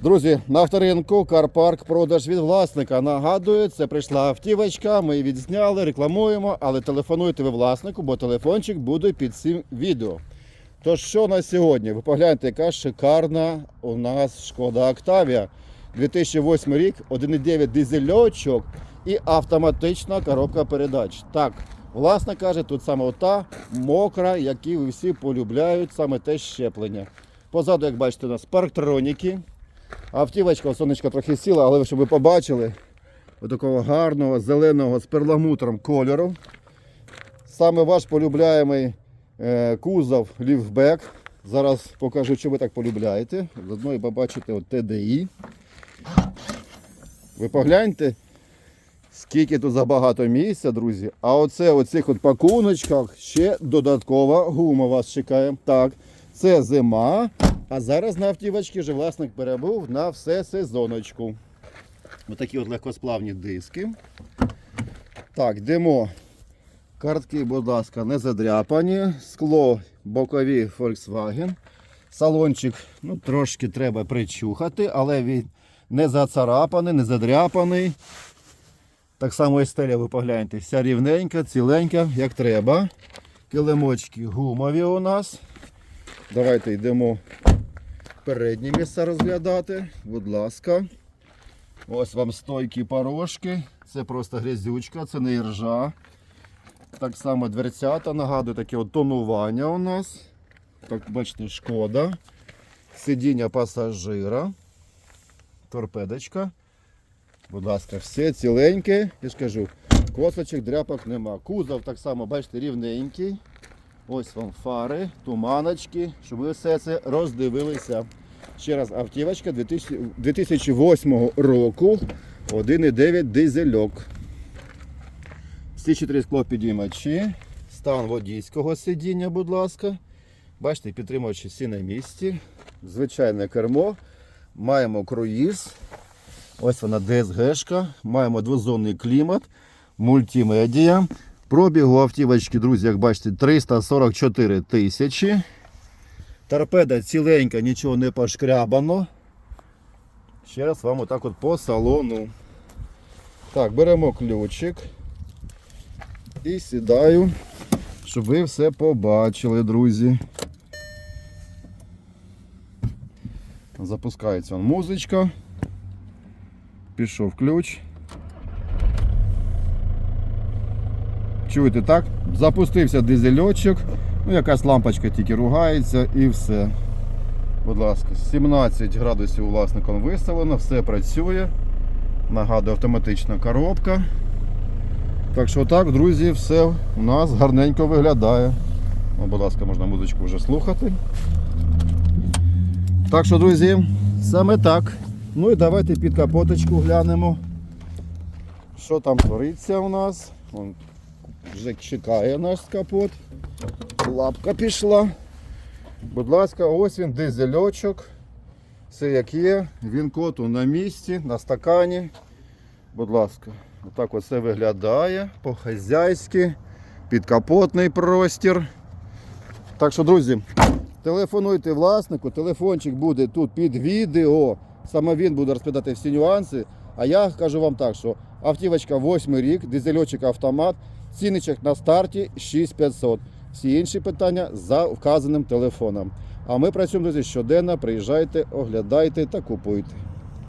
Друзі, на авторинку Карпарк продаж від власника. Нагадую, це прийшла автівочка, ми її відзняли, рекламуємо, але телефонуйте ви власнику, бо телефончик буде під цим відео. Тож, що на сьогодні? Ви погляньте, яка шикарна у нас шкода Октавія. 2008 рік, 1,9 дизельочок і автоматична коробка передач. Так, власник каже, тут саме ота мокра, які всі полюбляють, саме те щеплення. Позаду, як бачите, у нас парктроніки. Автівочка, сонечко трохи сіла, але щоб ви побачили, такого гарного зеленого з перламутром кольору. Саме ваш полюбляємий е, кузов ліфтбек. Зараз покажу, що ви так полюбляєте. Заодно і побачите от TDI. Ви погляньте, скільки тут забагато місця, друзі. А оце у цих пакуночках ще додаткова гума вас чекає. Так, це зима. А зараз на автівочці вже власник перебув на все сезоночку. Отакі от легкосплавні диски. Так, йдемо. Картки, будь ласка, не задряпані. Скло бокові Volkswagen. Салончик ну, трошки треба причухати, але він не зацарапаний, не задряпаний. Так само і стеля, ви погляньте, вся рівненька, ціленька, як треба. Килимочки гумові у нас. Давайте йдемо передні місця розглядати. Будь ласка. Ось вам стойкі порожки. Це просто грязючка, це не іржа. Так само дверцята, нагадую, таке от тонування у нас. Так, бачите, шкода. Сидіння пасажира. Торпедочка. Будь ласка, все ціленьке. Я ж кажу, косочок, дряпок нема. Кузов так само, бачите, рівненький. Ось вам фари, туманочки, щоб ви все це роздивилися. Ще раз, автівочка 2008 року. 1,9 дизельок. Всі чотири склопідіймачі. Стан водійського сидіння, будь ласка. Бачите, підтримувачі всі на місці. Звичайне кермо. Маємо круїз. Ось вона DSG-шка. Маємо двозонний клімат, мультимедіа. Пробігу автівочки, друзі, як бачите, 344 тисячі. Торпеда ціленька, нічого не пошкрябано. Ще раз вам отак от по салону. Так, беремо ключик і сідаю, щоб ви все побачили, друзі. Запускається музичка. Пішов ключ. Чуєте так? Запустився дизельочок. Ну, якась лампочка тільки ругається і все. Будь ласка, 17 градусів власником виставлено, все працює. Нагадую, автоматична коробка. Так що так, друзі, все у нас гарненько виглядає. Ну, будь ласка, можна музичку вже слухати. Так що, друзі, саме так. Ну і давайте під капоточку глянемо. Що там твориться у нас? Вже чекає наш капот. Лапка пішла. Будь ласка, ось він дизельочок. Все як є. Він коту на місці, на стакані. Будь ласка, отак оце виглядає по-хазяйськи. Підкапотний простір. Так що, друзі, телефонуйте власнику, телефончик буде тут під відео. Саме він буде розповідати всі нюанси. А я кажу вам так, що автівочка 8 рік, дизельочок автомат, цінничок на старті 6500. Всі інші питання за вказаним телефоном. А ми працюємо друзі щоденно. Приїжджайте, оглядайте та купуйте.